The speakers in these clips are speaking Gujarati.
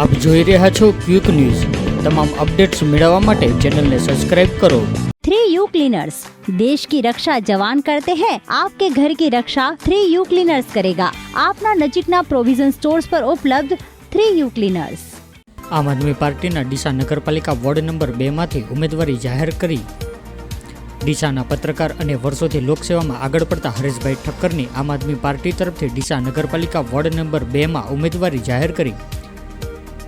આપ જોઈ રહ્યા છો ક્વિક ન્યૂઝ. તમામ અપડેટ્સ મેળવવા માટે ચેનલને સબસ્ક્રાઇબ કરો. थ्री यू क्लीनर्स देश की रक्षा जवान करते हैं आपके ઘર કી રક્ષા થ્રી યુ ક્લીનર્સ કરેગા. આપના નજીકના પ્રોવિઝન સ્ટોર્સ પર ઉપલબ્ધ થ્રી યુ ક્લીનર્સ. આમ આદમી પાર્ટીના ડીસા નગરપાલિકા વોર્ડ નંબર બેમાંથી ઉમેદવારી જાહેર કરી. ડીસાના પત્રકાર અને વર્ષોથી લોકસેવામાં આગળ પડતા હરેશભાઈ ઠક્કરની આમ આદમી પાર્ટી તરફથી ડીસા નગરપાલિકા વોર્ડ નંબર બેમાં ઉમેદવારી જાહેર કરી.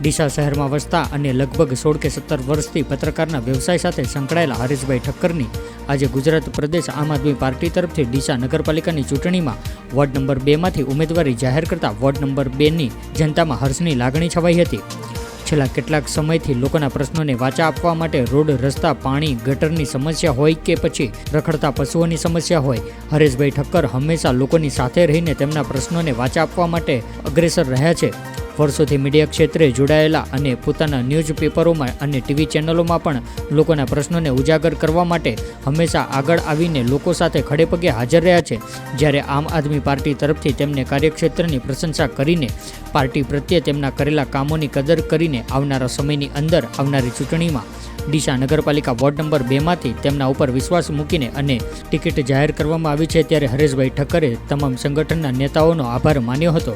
ડીસા શહેરમાં વસતા અને લગભગ સોળ કે સત્તર વર્ષથી પત્રકારના વ્યવસાય સાથે સંકળાયેલા હરેશભાઈ ઠક્કરની આજે ગુજરાત પ્રદેશ આમ આદમી પાર્ટી તરફથી ડીસા નગરપાલિકાની ચૂંટણીમાં વોર્ડ નંબર બેમાંથી ઉમેદવારી જાહેર કરતા વોર્ડ નંબર બેની જનતામાં હર્ષની લાગણી છવાઈ હતી. છેલ્લા કેટલાક સમયથી લોકોના પ્રશ્નોને વાચા આપવા માટે રોડ, રસ્તા, પાણી, ગટરની સમસ્યા હોય કે પછી રખડતા પશુઓની સમસ્યા હોય, હરેશભાઈ ઠક્કર હંમેશા લોકોની સાથે રહીને તેમના પ્રશ્નોને વાચા આપવા માટે અગ્રેસર રહ્યા છે. વર્ષોથી મીડિયા ક્ષેત્રે જોડાયેલા અને પોતાના ન્યૂઝપેપરોમાં અને ટીવી ચેનલોમાં પણ લોકોના પ્રશ્નોને ઉજાગર કરવા માટે હંમેશા આગળ આવીને લોકો સાથે ખડેપગે હાજર રહ્યા છે. જ્યારે આમ આદમી પાર્ટી તરફથી તેમને કાર્યક્ષેત્રની પ્રશંસા કરીને પાર્ટી પ્રત્યે તેમના કરેલા કામોની કદર કરીને આવનારા સમયની અંદર આવનારી ચૂંટણીમાં ડીસા નગરપાલિકા વોર્ડ નંબર બેમાંથી તેમના ઉપર વિશ્વાસ મૂકીને અને ટિકિટ જાહેર કરવામાં આવી છે ત્યારે હરેશભાઈ ઠક્કરે તમામ સંગઠનના નેતાઓનો આભાર માન્યો હતો.